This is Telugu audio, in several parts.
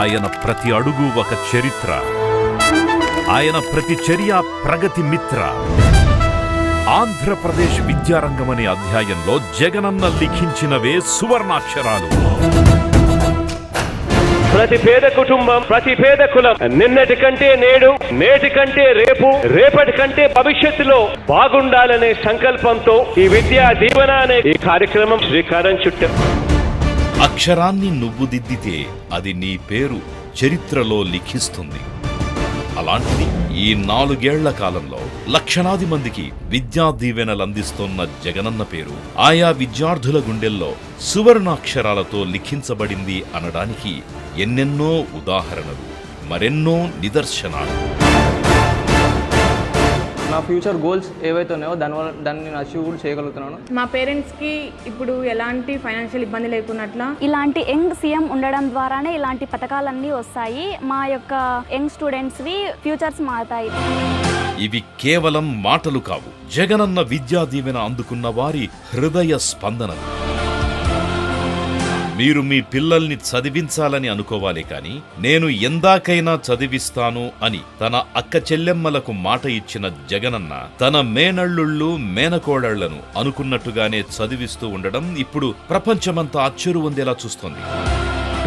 ఆయన ప్రతి అడుగు ఒక చరిత్ర. ఆయన ప్రతి చర్య ప్రగతి మిత్ర. ఆంధ్రప్రదేశ్ విద్యారంగం అనే అధ్యాయంలో జగనన్న లిఖించినవే సువర్ణాక్షరాలు. ప్రతి పేద కుటుంబం ప్రతి పేద కులం నిన్నటి కంటే నేడు నేటి కంటే రేపు రేపటి కంటే భవిష్యత్తులో బాగుండాలనే సంకల్పంతో ఈ విద్యా దీవెన అనే ఈ కార్యక్రమం శ్రీకారం చుట్టాం. అక్షరాన్ని నువ్వు దిద్దితే అది నీ పేరు చరిత్రలో లిఖిస్తుంది. అలాంటిది ఈ నాలుగేళ్ళ కాలంలో లక్షలాది మందికి విద్యా దీవెనలు అందిస్తోన్న జగనన్న పేరు ఆయా విద్యార్థుల గుండెల్లో సువర్ణాక్షరాలతో లిఖించబడింది అనడానికి ఎన్నెన్నో ఉదాహరణలు మరెన్నో నిదర్శనాలు. నా ఫ్యూచర్ గోల్స్ ఏవైతే ఉన్నాయో దానివల్ల దాన్ని నేను అచీవ్ కూడా చేయగలుగుతున్నాను. మా పేరెంట్స్కి ఇప్పుడు ఎలాంటి ఫైనాన్షియల్ ఇబ్బంది లేకున్నట్ల? ఇలాంటి యంగ్ సీఎం ఉండడం ద్వారానే ఇలాంటి పథకాలన్నీ వస్తాయి. మా యొక్క యంగ్ స్టూడెంట్స్వి ఫ్యూచర్స్ మారుతాయి. ఇవి కేవలం మాటలు కావు. జగనన్న విద్యా దీవెన అందుకున్న వారి హృదయ స్పందనలు. మీరు మీ పిల్లల్ని చదివించాలని అనుకోవాలి కాని నేను ఎందాకైనా చదివిస్తాను అని తన అక్క చెల్లెమ్మలకు మాట ఇచ్చిన జగనన్న తన మేనళ్ళుళ్ళు మేనకోడళ్ళను అనుకున్నట్టుగానే చదివిస్తూ ఉండడం ఇప్పుడు ప్రపంచమంతా అచ్చెరు ఉందేలా చూస్తోంది.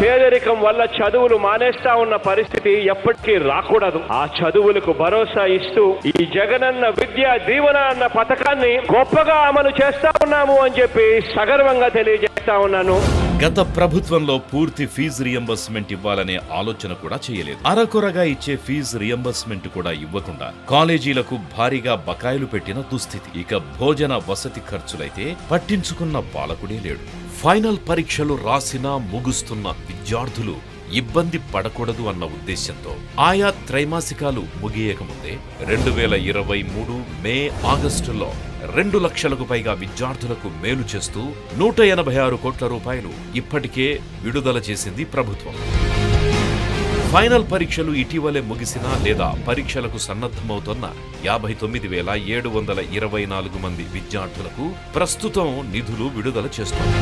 పేదరికం వల్ల చదువులు మానేస్తా ఉన్న పరిస్థితి ఎప్పటికీ రాకూడదు. ఆ చదువులకు భరోసా ఇస్తూ ఈ జగనన్న విద్యా దీవెన అన్న పథకాన్ని గొప్పగా అమలు చేస్తా ఉన్నాము అని చెప్పి సగర్వంగా తెలియజేస్తా ఉన్నాను. గత ప్రభుత్వంలో పూర్తి ఫీజు రియంబర్స్మెంట్ ఇవ్వాలనే ఆలోచన కూడా చేయలేదు. అరకొరగా ఇచ్చే ఫీజు రియంబర్స్మెంట్ కూడా ఇవ్వకుండా కాలేజీలకు భారీగా బకాయిలు పెట్టిన దుస్థితి. ఇక భోజన వసతి ఖర్చులైతే పట్టించుకున్న పాలకుడే లేడు. ఫైనల్ పరీక్షలు రాసినా ముగుస్తున్న విద్యార్థులు ఇబ్బంది పడకూడదు అన్న ఉద్దేశంతో ఆయా త్రైమాసికాలు ముగియకముందే రెండు వేల ఇరవై మూడు మే ఆగస్టులో రెండు లక్షలకు పైగా విద్యార్థులకు మేలు చేస్తూ నూట ఎనభై ఆరు కోట్ల రూపాయలు ఇప్పటికే విడుదల చేసింది ప్రభుత్వం. ఫైనల్ పరీక్షలు ఇటీవలే ముగిసినా లేదా పరీక్షలకు సన్నద్ధమవుతున్న యాభై తొమ్మిది వేల ఏడు వందల ఇరవై నాలుగు మంది విద్యార్థులకు ప్రస్తుతం నిధులు విడుదల చేస్తోంది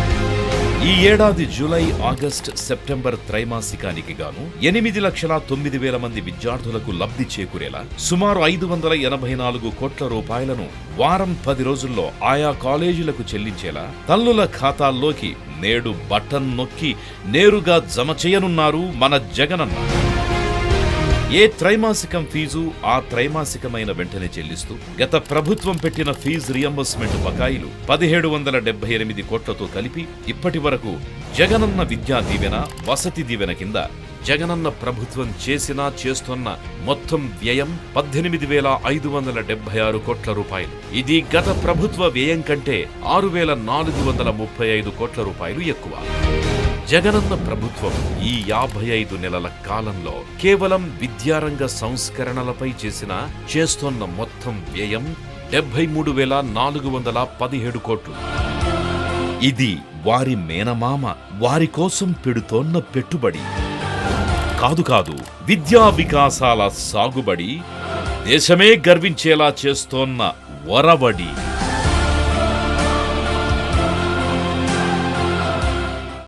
ఈ ఏడాది జూలై ఆగస్ట్ సెప్టెంబర్ త్రైమాసికానికి గాను ఎనిమిది లక్షల తొమ్మిది వేల మంది విద్యార్థులకు లబ్ధి చేకూరేలా సుమారు ఐదు వందల ఎనభై నాలుగు కోట్ల రూపాయలను వారం పది రోజుల్లో ఆయా కాలేజీలకు చెల్లించేలా తల్లుల ఖాతాల్లోకి నేడు బటన్ నొక్కి నేరుగా జమ చేయనున్నారు మన జగనన్న. ఏ త్రైమాసికం ఫీజు ఆ త్రైమాసికమైన వెంటనే చెల్లిస్తూ గత ప్రభుత్వం పెట్టిన ఫీజు రియంబర్స్మెంట్ బకాయిలు పదిహేడు వందల డెబ్బై ఎనిమిది కోట్లతో కలిపి ఇప్పటి వరకు జగనన్న విద్యా దీవెన వసతి దీవెన కింద జగనన్న ప్రభుత్వం చేసినా చేస్తున్న మొత్తం వ్యయం పద్దెనిమిది వేల ఐదు వందల డెబ్బై ఆరు కోట్ల రూపాయలు. ఇది గత ప్రభుత్వ వ్యయం కంటే ఆరు వేల నాలుగు వందల ముప్పై ఐదు కోట్ల రూపాయలు ఎక్కువ. జగనన్న ప్రభుత్వం ఈ యాభై ఐదు నెలల కాలంలో కేవలం విద్యారంగ సంస్కరణలపై చేసిన చేస్తోన్న మొత్తం వ్యయం డెబ్బై మూడు వేల నాలుగు వందల పదిహేడు కోట్లు. ఇది వారి మేనమామ వారి కోసం పెడుతోన్న పెట్టుబడి. కాదు కాదు విద్యా వికాసాల సాగుబడి దేశమే గర్వించేలా చేస్తోన్న వరవడి.